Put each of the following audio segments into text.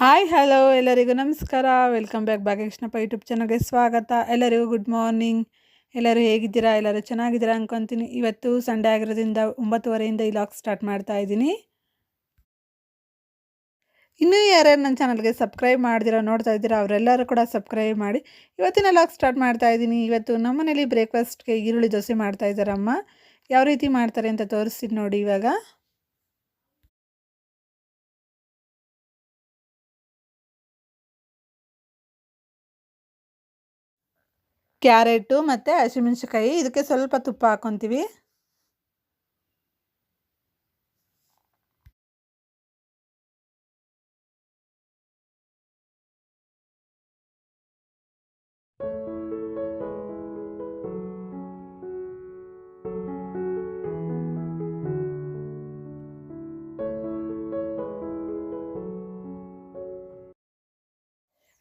Hi hello ಎಲ್ಲರಿಗೂ ನಮಸ್ಕಾರ. Welcome back ಭಾಗ್ಯಕೃಷ್ಣಪ್ಪ YouTube ಚಾನಲ್ಗೆ ಸ್ವಾಗತ. ಎಲ್ಲರಿಗೂ ಗುಡ್ ಮಾರ್ನಿಂಗ್ ಎಲ್ಲರೂ ಹೇಗಿದ್ದೀರಾ? ಎಲ್ಲರೂ ಚೆನ್ನಾಗಿದ್ದೀರಾ ಅನ್ಕೊತೀನಿ. ಇವತ್ತು ಸಂಡೇ ಆಗಿರೋದ್ರಿಂದ ಒಂಬತ್ತುವರೆಯಿಂದ ಈ ಲಾಗ್ ಸ್ಟಾರ್ಟ್ ಮಾಡ್ತಾ ಇದ್ದೀನಿ. ಇನ್ನೂ ಯಾರ್ಯಾರು ನನ್ನ ಚಾನಲ್ಗೆ ಸಬ್ಸ್ಕ್ರೈಬ್ ಮಾಡ್ದಿರೋ, ನೋಡ್ತಾ ಇದ್ದೀರಾ, ಅವರೆಲ್ಲರೂ ಕೂಡ ಸಬ್ಸ್ಕ್ರೈಬ್ ಮಾಡಿ. ಇವತ್ತಿನ ಲಾಗ್ ಸ್ಟಾರ್ಟ್ ಮಾಡ್ತಾ ಇದ್ದೀನಿ. ಇವತ್ತು ನಮ್ಮ ಮನೇಲಿ ಬ್ರೇಕ್ಫಾಸ್ಟ್ಗೆ ಈರುಳ್ಳಿ ದೋಸೆ ಮಾಡ್ತಾ ಇದ್ದಾರಮ್ಮ. ಯಾವ ರೀತಿ ಮಾಡ್ತಾರೆ ಅಂತ ತೋರಿಸ್ತೀನಿ ನೋಡಿ ಇವಾಗ. ಕ್ಯಾರೆಟು ಮತ್ತು ಹಸಿಮೆಣ್ಸಿಕಾಯಿ ಇದಕ್ಕೆ ಸ್ವಲ್ಪ ತುಪ್ಪ ಹಾಕ್ಕೊತೀವಿ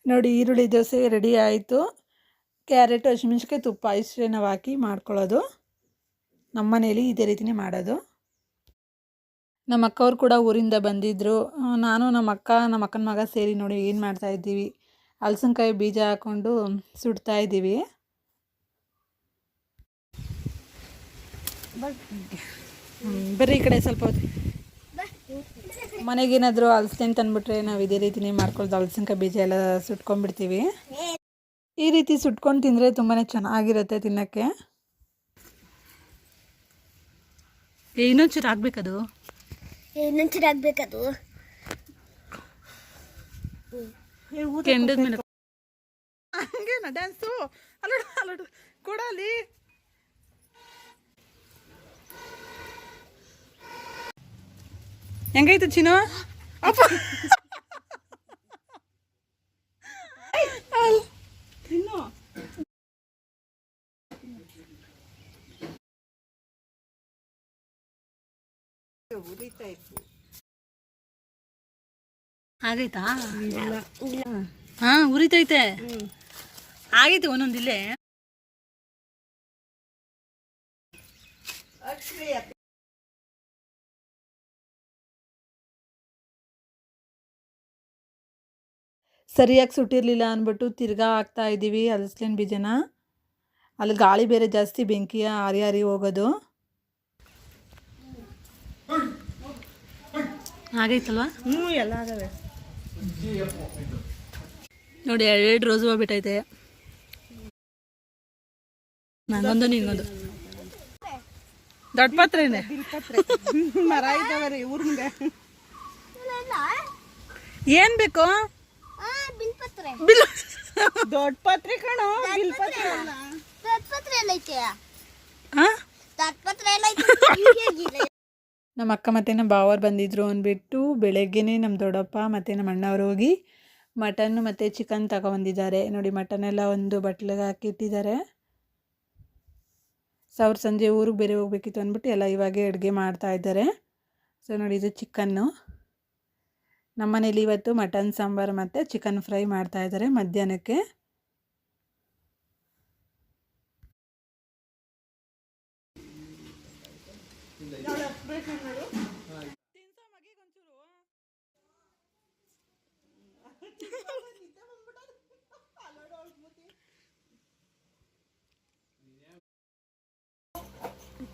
ನೋಡಿ ಈರುಳ್ಳಿ ದೋಸೆ ರೆಡಿ ಆಯಿತು. ಕ್ಯಾರೆಟ್ ಹಸಿಮೆಣ್ಸಿಕಾಯಿ ತುಪ್ಪ ಇಷ್ಟೇ ನಾವು ಹಾಕಿ ಮಾಡ್ಕೊಳ್ಳೋದು. ನಮ್ಮ ಮನೇಲಿ ಇದೇ ರೀತಿನೇ ಮಾಡೋದು. ನಮ್ಮ ಅಕ್ಕವ್ರು ಕೂಡ ಊರಿಂದ ಬಂದಿದ್ದರು ನಾನು ನಮ್ಮ ಅಕ್ಕ, ನಮ್ಮ ಅಕ್ಕನ ಮಗ ಸೇರಿ ನೋಡಿ ಏನು ಮಾಡ್ತಾಯಿದ್ದೀವಿ ಹಲಸಿನ್ಕಾಯಿ ಬೀಜ ಹಾಕ್ಕೊಂಡು ಸುಡ್ತಾ ಇದ್ದೀವಿ. ಬರ್ರಿ ಈ ಕಡೆ ಸ್ವಲ್ಪ ಮನೆಗೇನಾದರೂ ಹಲಸಿನ ತಂದುಬಿಟ್ರೆ ನಾವು ಇದೇ ರೀತಿನೇ ಮಾಡ್ಕೊಳ್ಳೋದು ಹಲಸಿನ್ಕಾಯಿ ಬೀಜ ಎಲ್ಲ ಸುಟ್ಕೊಂಡ್ಬಿಡ್ತೀವಿ. ಈ ರೀತಿ ಸುಟ್ಕೊಂಡು ತಿಂದರೆ ತುಂಬಾ ಚೆನ್ನಾಗಿರುತ್ತೆ ತಿನ್ನೋಕ್ಕೆ. ಇನ್ನೊಂಚೂರು ಆಗ್ಬೇಕದು ಇನ್ನೊಂಚೂರು ಆಗ್ಬೇಕದು ಕೆಂಡದ ಮೇಲೆ. ಹಂಗೇನ ಡ್ಯಾನ್ಸು ಅಲ್ಲಡು ಅಲ್ಲಡು ಕೊಡಲಿ. ಹೆಂಗೈತೆ ಚಿನ್ನು? ಅಪ್ಪ. ಆಗೈತಾ? ಹಾ ಉರಿತೈತೆ. ಆಗೈತೆ ಒಂದೊಂದು ಇಲ್ಲೇ. ಸರಿಯಾಗಿ ಸುಟ್ಟಿರಲಿಲ್ಲ ಅಂದ್ಬಿಟ್ಟು ತಿರ್ಗಾ ಹಾಕ್ತಾ ಇದ್ದೀವಿ ಹಲಸಿನ ಬೀಜನ. ಅಲ್ಲಿ ಗಾಳಿ ಬೇರೆ ಜಾಸ್ತಿ ಬೆಂಕಿಯ ಹರಿ ಹರಿ ಹೋಗೋದು. ಆಗೈತಲ್ವಾ ಹ್ಞೂ ಎಲ್ಲ ಆಗವೆ. ನೋಡಿ ಎರಡು ರೋಸು ಹೋಗ್ಬಿಟ್ಟೈತೆ. ನಂಗೊಂದು ನಿಂಗೊಂದು ದೊಡ್ಡ ಪತ್ರ ಇದೆ. ಮರ ಇದಾವೆ ರೀ ಊರ್ನಿಗೆ ಏನ್ ಬೇಕು? ಬಿಲ್ಪತ್ರೆ ಬಿಲ್ ದೊಡ್ಡ ಪತ್ರೆ ಕಣೋ ಎಲ್ಲ ಐತೆ ಹಾ ದೊಡ್ಡಪತ್ರೆ ಎಲ್ಲ ಐತೆ ನಮ್ಮ ಅಕ್ಕ ಮತ್ತು ನಮ್ಮ ಬಾವರು ಬಂದಿದ್ದರು ಅಂದ್ಬಿಟ್ಟು ಬೆಳಗ್ಗೆನೇ ನಮ್ಮ ದೊಡ್ಡಪ್ಪ ಮತ್ತು ನಮ್ಮ ಅಣ್ಣವ್ರು ಹೋಗಿ ಮಟನ್ ಮತ್ತು ಚಿಕನ್ ತಗೊಬಂದಿದ್ದಾರೆ. ನೋಡಿ ಮಟನ್ ಎಲ್ಲ ಒಂದು ಬಟ್ಲಿಗೆ ಹಾಕಿ ಇಟ್ಟಿದ್ದಾರೆ. ಸಂಜೆ ಊರಿಗೆ ಬೇರೆ ಹೋಗ್ಬೇಕಿತ್ತು ಅಂದ್ಬಿಟ್ಟು ಎಲ್ಲ ಇವಾಗೇ ಅಡುಗೆ ಮಾಡ್ತಾ ಇದ್ದಾರೆ. ಸೊ ನೋಡಿ, ಇದು ಚಿಕನ್ನು ನಮ್ಮ ಮನೇಲಿ ಇವತ್ತು ಮಟನ್ ಸಾಂಬಾರು ಮತ್ತು ಚಿಕನ್ ಫ್ರೈ ಮಾಡ್ತಾ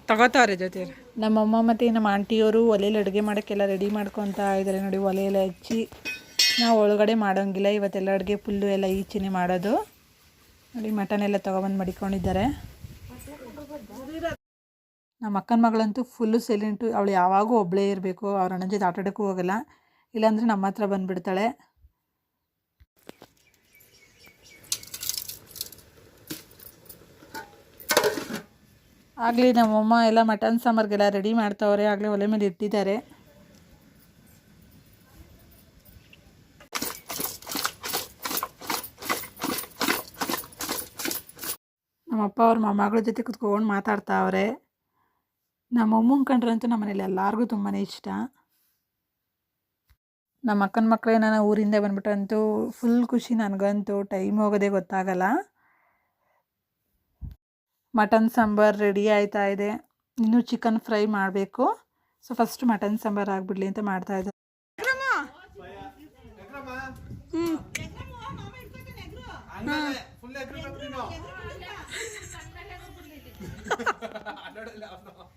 ತಗೋತಾವ್ರೆ ಜೊತೆ ನಮ್ಮಮ್ಮ ಮತ್ತು ನಮ್ಮ ಆಂಟಿಯವರು ಒಲೆಯಲ್ಲಿ ಅಡುಗೆ ಮಾಡೋಕ್ಕೆಲ್ಲ ರೆಡಿ ಮಾಡ್ಕೊತಾ ಇದ್ದಾರೆ ನೋಡಿ, ಒಲೆಯೆಲ್ಲ ಹಚ್ಚಿ ನಾವು ಒಳಗಡೆ ಮಾಡೋಂಗಿಲ್ಲ. ಇವತ್ತೆಲ್ಲ ಅಡುಗೆ ಫುಲ್ಲು ಎಲ್ಲ ಈಚೆನೇ ಮಾಡೋದು. ನೋಡಿ ಮಟನ್ ಎಲ್ಲ ತೊಗೊಬಂದು ಮಡಿಕೊಂಡಿದ್ದಾರೆ. ನಮ್ಮ ಅಕ್ಕನ ಮಗಳಂತೂ ಫುಲ್ಲು ಸೈಲೆಂಟು ಅವಳು ಯಾವಾಗೂ ಒಬ್ಬಳೇ ಇರಬೇಕು, ಅವ್ರ ಅಣ್ಣನ ಜೊತೆ ಆಟಾಡೋಕ್ಕೂ ಹೋಗಲ್ಲ. ಇಲ್ಲಾಂದರೆ ನಮ್ಮ ಹತ್ರ ಬಂದುಬಿಡ್ತಾಳೆ. ಆಗಲಿ ನಮ್ಮಮ್ಮ ಎಲ್ಲ ಮಟನ್ ಸಾಂಬಾರಿಗೆಲ್ಲ ರೆಡಿ ಮಾಡ್ತಾವ್ರೆ, ಆಗಲೇ ಒಲೆ ಮೇಲೆ ಇಟ್ಟಿದ್ದಾರೆ. ನಮ್ಮಪ್ಪ ಅವ್ರ ಮೊಮ್ಮಗಳ ಜೊತೆ ಕುತ್ಕೊಂಡು ಮಾತಾಡ್ತಾವ್ರೆ ನಮ್ಮ ಅಮ್ಮನ ಕಂಡ್ರಂತೂ ನಮ್ಮ ಮನೇಲಿ ಎಲ್ಲರಿಗೂ ತುಂಬಾ ಇಷ್ಟ. ನಮ್ಮ ಅಕ್ಕನ ಮಕ್ಕಳೇ ನಾನು ಊರಿಂದ ಬಂದ್ಬಿಟ್ಟಂತೂ ಫುಲ್ ಖುಷಿ ನನಗಂತೂ ಟೈಮ್ ಹೋಗೋದೇ ಗೊತ್ತಾಗಲ್ಲ. ಮಟನ್ ಸಾಂಬಾರ್ ರೆಡಿ ಆಯ್ತಾ ಇದೆ. ಇನ್ನೂ ಚಿಕನ್ ಫ್ರೈ ಮಾಡಬೇಕು. ಸೊ ಫಸ್ಟ್ ಮಟನ್ ಸಾಂಬಾರ್ ಆಗಿಬಿಡ್ಲಿ ಅಂತ ಮಾಡ್ತಾ ಇದ್ದೆ. ಹ್ಞೂ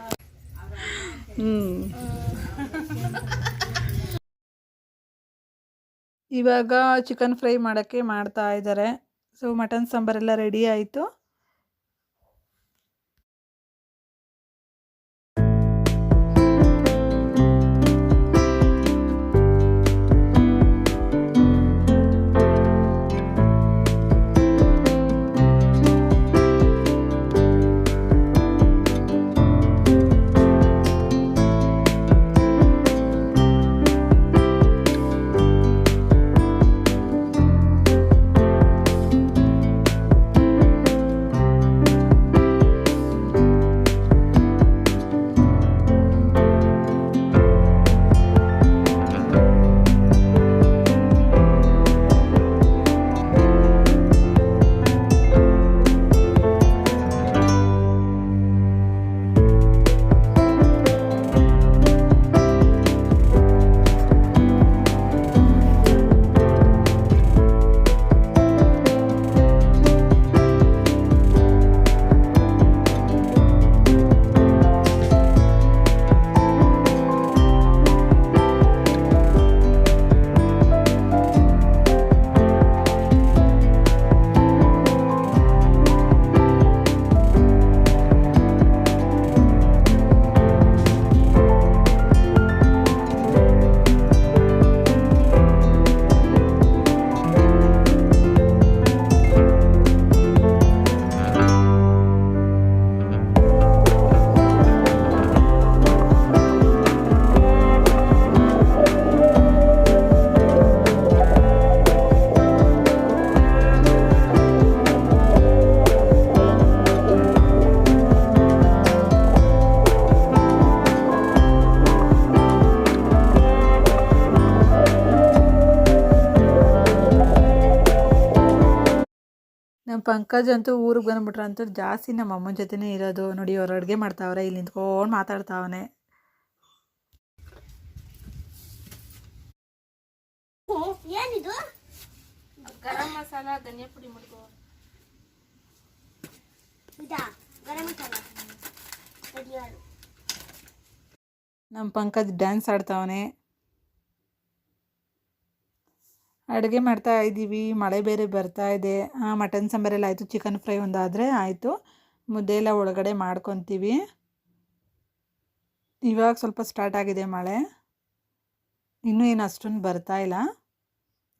ಇವಾಗ ಚಿಕನ್ ಫ್ರೈ ಮಾಡೋಕ್ಕೆ ಮಾಡ್ತಾ ಇದ್ದಾರೆ ಸೊ ಮಟನ್ ಸಾಂಬಾರೆಲ್ಲ ರೆಡಿ ಆಯಿತು. ನಮ್ಮ ಪಂಕಜ್ ಅಂತೂ ಊರಿಗೆ ಬಂದ್ಬಿಟ್ರೆ ಅಂತೂ ಜಾಸ್ತಿ ನಮ್ಮ ಅಮ್ಮನ ಜೊತೆನೇ ಇರೋದು. ನೋಡಿ ಅವ್ರು ಅಡುಗೆ ಮಾಡ್ತಾವ್ರೆ ಇಲ್ಲಿ ನಿಂತ್ಕೊಂಡು ಮಾತಾಡ್ತಾವನೆ. ಏನಿದು? ಗರಂ ಮಸಾಲ ಧನಿಯಾ ಪುಡಿ ಮಾಡ್ಕೋ. ಇದಾ? ಗರಂ ಮಸಾಲ? ಅದ್ಯಾರು ನಮ್ಮ ಪಂಕಜ್ ಡ್ಯಾನ್ಸ್ ಆಡ್ತಾವನೆ. ಅಡುಗೆ ಮಾಡ್ತಾ ಇದ್ದೀವಿ, ಮಳೆ ಬೇರೆ ಬರ್ತಾ ಇದೆ. ಮಟನ್ ಸಾಂಬಾರೆಲ್ಲ ಆಯಿತು ಚಿಕನ್ ಫ್ರೈ ಒಂದಾದರೆ ಆಯಿತು. ಮುದ್ದೆ ಎಲ್ಲ ಒಳಗಡೆ ಮಾಡ್ಕೊತೀವಿ. ಇವಾಗ ಸ್ವಲ್ಪ ಸ್ಟಾರ್ಟ್ ಆಗಿದೆ ಮಳೆ. ಇನ್ನೂ ಏನು ಅಷ್ಟೊಂದು ಬರ್ತಾ ಇಲ್ಲ.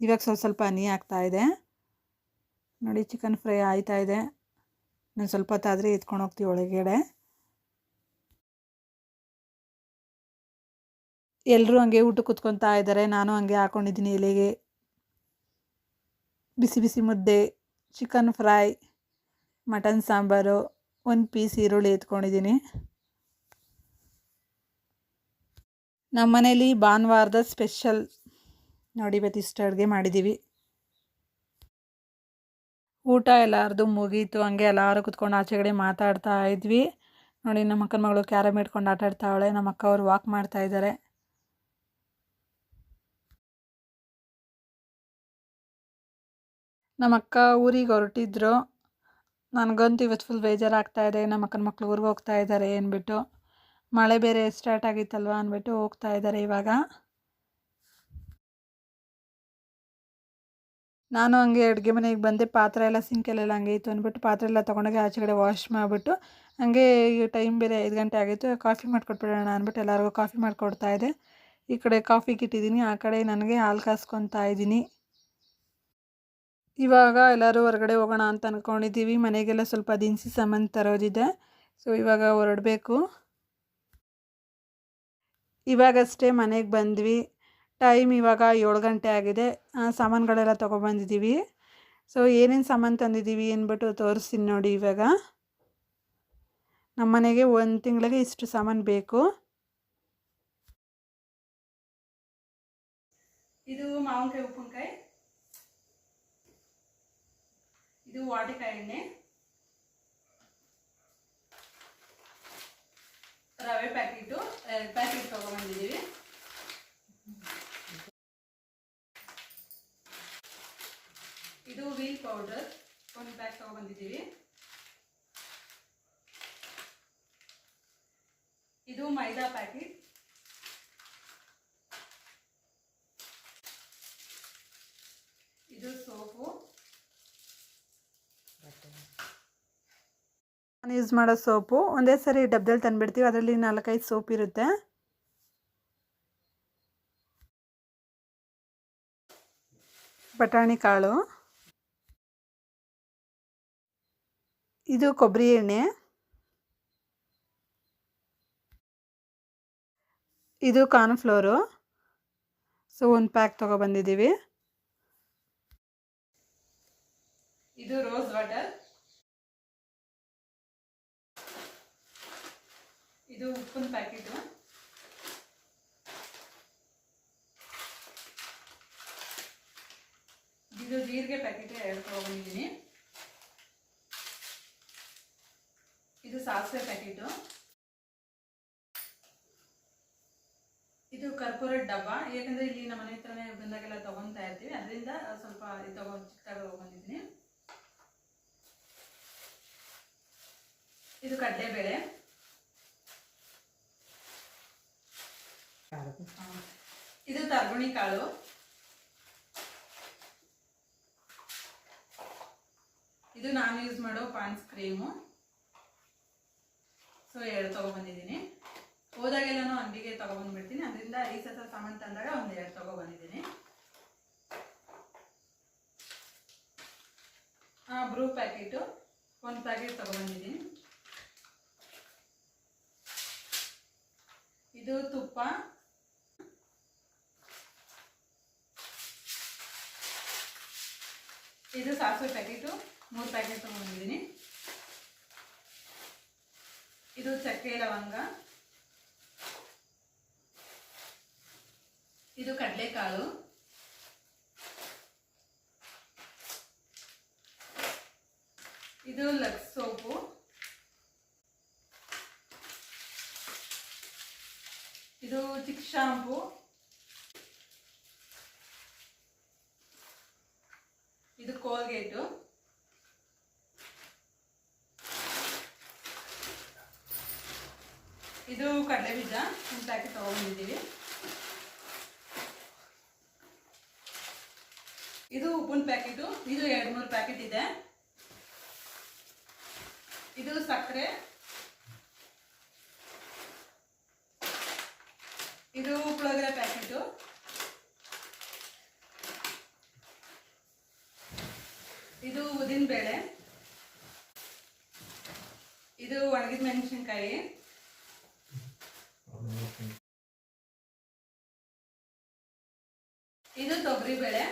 ಇವಾಗ ಸ್ವಲ್ಪ ಸ್ವಲ್ಪ ಹನಿ ಆಗ್ತಾ ಇದೆ. ನೋಡಿ ಚಿಕನ್ ಫ್ರೈ ಆಯ್ತಾ ಇದೆ. ನಾನು ಸ್ವಲ್ಪ ಹೊತ್ತಾದರೆ ಎತ್ಕೊಂಡು ಹೋಗ್ತೀವಿ ಒಳಗಡೆ. ಎಲ್ಲರೂ ಹಂಗೆ ಊಟ ಕೂತ್ಕೊತಾ ಇದ್ದಾರೆ. ನಾನು ಹಂಗೆ ಹಾಕೊಂಡಿದ್ದೀನಿ ಎಲೆಗೆ. ಬಿಸಿ ಬಿಸಿ ಮುದ್ದೆ ಚಿಕನ್ ಫ್ರೈ ಮಟನ್ ಸಾಂಬಾರು ಒಂದು ಪೀಸ್ ಈರುಳ್ಳಿ ಎತ್ಕೊಂಡಿದ್ದೀನಿ. ನಮ್ಮ ಮನೇಲಿ ಭಾನುವಾರದ ಸ್ಪೆಷಲ್ ನೋಡಿ ಇವತ್ತು ಇಷ್ಟು ಅಡುಗೆ ಮಾಡಿದ್ದೀವಿ. ಊಟ ಎಲ್ಲಾರ್ದು ಮುಗೀತು, ಹಂಗೆ ಎಲ್ಲರೂ ಕುತ್ಕೊಂಡು ಆಚೆಗಡೆ ಮಾತಾಡ್ತಾ ಇದ್ವಿ. ನೋಡಿ ನಮ್ಮ ಅಕ್ಕನ ಮಗಳು ಕ್ಯಾರಮ್ ಇಟ್ಕೊಂಡು ಆಟಾಡ್ತಾವಳೆ, ನಮ್ಮ ಅಕ್ಕ ಅವ್ರು ವಾಕ್ ಮಾಡ್ತಾ ಇದ್ದಾರೆ. ನಮ್ಮ ಅಕ್ಕ ಊರಿಗೆ ಹೊರಟಿದ್ರು. ನನಗಂತೂ ಇವತ್ತು ಫುಲ್ ಬೇಜಾರಾಗ್ತಾ ಇದೆ. ನಮ್ಮ ಅಕ್ಕನ ಮಕ್ಳು ಊರಿಗೆ ಹೋಗ್ತಾ ಇದ್ದಾರೆ ಅಂದ್ಬಿಟ್ಟು. ಮಳೆ ಬೇರೆ ಸ್ಟಾರ್ಟ್ ಆಗಿತ್ತಲ್ವ ಅಂದ್ಬಿಟ್ಟು ಹೋಗ್ತಾ ಇದ್ದಾರೆ ಇವಾಗ. ನಾನು ಹಂಗೆ ಅಡುಗೆ ಮನೆಗೆ ಬಂದೆ. ಪಾತ್ರೆ ಎಲ್ಲ ಸಿಂಕಲ್ಲೆಲ್ಲ ಹಂಗೆ ಇತ್ತು ಅಂದ್ಬಿಟ್ಟು ಪಾತ್ರೆ ಎಲ್ಲ ತೊಗೊಂಡೋಗಿ ಆಚೆಗಡೆ ವಾಶ್ ಮಾಡಿಬಿಟ್ಟು ಹಂಗೆ ಟೈಮ್ ಬೇರೆ ಐದು ಗಂಟೆ ಆಗಿತ್ತು. ಕಾಫಿ ಮಾಡಿಕೊಟ್ಬಿಡೋಣ ಅಂದ್ಬಿಟ್ಟು ಎಲ್ಲರಿಗೂ ಕಾಫಿ ಮಾಡಿಕೊಡ್ತಾ ಇದ್ದೆ. ಈ ಕಡೆ ಕಾಫಿ ಇಟ್ಟಿದ್ದೀನಿ ಆ ಕಡೆ ನನಗೆ ಹಾಲು ಕಾಸ್ಕೊತಾ ಇದ್ದೀನಿ. ಇವಾಗ ಎಲ್ಲರೂ ಹೊರಗಡೆ ಹೋಗೋಣ ಅಂತ ಅಂದ್ಕೊಂಡಿದ್ದೀವಿ ಮನೆಗೆಲ್ಲ ಸ್ವಲ್ಪ ದಿನಸಿ ಸಾಮಾನು ತರೋದಿದೆ. ಸೊ ಇವಾಗ ಹೊರಡಬೇಕು. ಇವಾಗಷ್ಟೇ ಮನೆಗೆ ಬಂದ್ವಿ. ಟೈಮ್ ಇವಾಗ ಏಳು ಗಂಟೆ ಆಗಿದೆ. ಸಾಮಾನುಗಳೆಲ್ಲ ತೊಗೊಬಂದಿದ್ದೀವಿ ಸೊ ಏನೇನು ಸಾಮಾನು ತಂದಿದ್ದೀವಿ ಅಂದ್ಬಿಟ್ಟು ತೋರಿಸ್ತೀನಿ ನೋಡಿ ಇವಾಗ. ನಮ್ಮ ಮನೆಗೆ ಒಂದು ತಿಂಗಳಿಗೆ ಇಷ್ಟು ಸಾಮಾನು ಬೇಕು. ಇದು ಮಾವಿನಕಾಯಿ, ಉಪ್ಪಿನಕಾಯಿ. ಇದು ವಾಟಿಕಾಯಿ ಎಣ್ಣೆ ರವೆ ಪ್ಯಾಕೆಟು ಎರಡು ಪ್ಯಾಕೆಟ್ ತೊಗೊಂಡಿದ್ದೀವಿ ಇದು ವೀಲ್ ಪೌಡರ್ ಒಂದು ಪ್ಯಾಕ್ ತೊಗೊಬಂದಿದ್ದೀವಿ ಮೈದಾ ಪ್ಯಾಕೆಟ್ ಇದು ಸೋಪು ನಾನು ಮಾಡೋ ಸೋಪು ಒಂದೇ ಸರಿ ಡಬ್ಬದಲ್ಲಿ ತಂದುಬಿಡ್ತೀವಿ. ಅದರಲ್ಲಿ ನಾಲ್ಕೈದು ಸೋಪ್ ಇರುತ್ತೆ. ಬಟಾಣಿ ಕಾಳು. ಇದು ಕೊಬ್ಬರಿ ಎಣ್ಣೆ. ಇದು ಕಾರ್ನ್ಫ್ಲೋರು. ಸೊ, ಒಂದು ಪ್ಯಾಕ್ ತೊಗೊಬಂದಿದ್ದೀವಿ ಇದು ರೋಸ್ ವಾಟರ್. ಇದು ಉಪ್ಪಿನ ಪ್ಯಾಕೆಟು ಇದು ಜೀರಿಗೆ ಪ್ಯಾಕೆಟ್ ಎರಡು ತೊಗೊಂಡಿದ್ದೀನಿ ಇದು ಸಾಸಿವೆ ಪ್ಯಾಕೆಟು ಇದು ಕರ್ಪೂರದ ಡಬ್ಬ. ಯಾಕಂದ್ರೆ ಇಲ್ಲಿ ನಮ್ಮ ಮನೆ ಹತ್ರನೇ ಬಂದಾಗೆಲ್ಲ ತಗೊಂತಾ ಇರ್ತೀವಿ. ಅದರಿಂದ ಸ್ವಲ್ಪ ಇದು ಚಿಕ್ಕದಾಗಿ ತಗೊಂಡಿದ್ದೀನಿ ಇದು ಕಡಲೆಬೇಳೆ. ಇದು ತರ್ಗುಣಿ ಕಾಳು. ಇದು ನಾನು ಯೂಸ್ ಮಾಡೋ ಪಾನ್ಸ್ ಕ್ರೀಮು. ಸೊ ಎರಡು ತಗೊಬಂದಿದ್ದೀನಿ. ಹೋದಾಗೆಲ್ಲನೂ ಅಂಗಡಿಗೆ ತಗೊಬಂದ್ಬಿಡ್ತೀನಿ. ಅದರಿಂದ ಈ ಸತ ಸಾಮಾನು ತಂದಾಗ ಒಂದು ಎರಡು ತಗೊಬಂದಿದ್ದೀನಿ. ಬ್ರೂ ಪ್ಯಾಕೆಟು ಒಂದು ಪ್ಯಾಕೆಟ್ ತಗೊಬಂದಿದ್ದೀನಿ. ಇದು ತುಪ್ಪ ಇದು ಸಾಸಿವೆ ಪ್ಯಾಕೆಟು ಮೂರು ಪ್ಯಾಕೆಟ್ ತೊಗೊಂಡಿದ್ದೀನಿ ಇದು ಚಕ್ಕೆ ಲವಂಗ ಇದು ಕಡಲೆಕಾಳು ಇದು ಲಕ್ಸ್ ಸೋಪು ಇದು ಚಿಕ್ ಶಾಂಪು ಇದು ಕಡಲೆ ಬೀಜ ಒಂದು ಪ್ಯಾಕೆಟ್ ತೊಗೊಂಡಿದ್ದೀವಿ ಇದು ಉಪ್ಪಿನ ಪ್ಯಾಕೆಟು, ಇದು ಎರಡು ಮೂರು ಪ್ಯಾಕೆಟ್ ಇದೆ. ಇದು ಸಕ್ಕರೆ. ಇದು ಪುಳೋಗರೆ ಪ್ಯಾಕೆಟು. ಇದು ಉದಿನ ಬೇಳೆ. ಇದು ಒಣಗಿದ ಮೆಣಸಿನ್ಕಾಯಿ. ಇದು ತೊಗರಿ ಬೇಳೆ.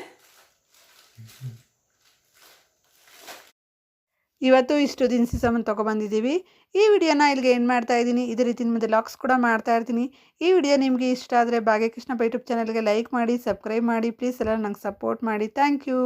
ಇವತ್ತು ಇಷ್ಟು ದಿನಸಿ ಸಾಮಾನು ತೊಗೊಬಂದಿದ್ದೀವಿ. ಈ ವಿಡಿಯೋನ ಇಲ್ಲಿಗೆ ಏನು ಮಾಡ್ತಾ ಇದ್ದೀನಿ. ಇದೇ ರೀತಿ ನಿಮ್ಮದು ಲಾಕ್ಸ್ ಕೂಡ ಮಾಡ್ತಾ ಇರ್ತೀನಿ. ಈ ವಿಡಿಯೋ ನಿಮಗೆ ಇಷ್ಟ ಆದರೆ ಭಾಗ್ಯಕೃಷ್ಣ ಯೂಟ್ಯೂಬ್ ಚಾನಲ್ಗೆ ಲೈಕ್ ಮಾಡಿ ಸಬ್ಸ್ಕ್ರೈಬ್ ಮಾಡಿ. ಪ್ಲೀಸ್ ಎಲ್ಲ ನಂಗೆ ಸಪೋರ್ಟ್ ಮಾಡಿ. Thank you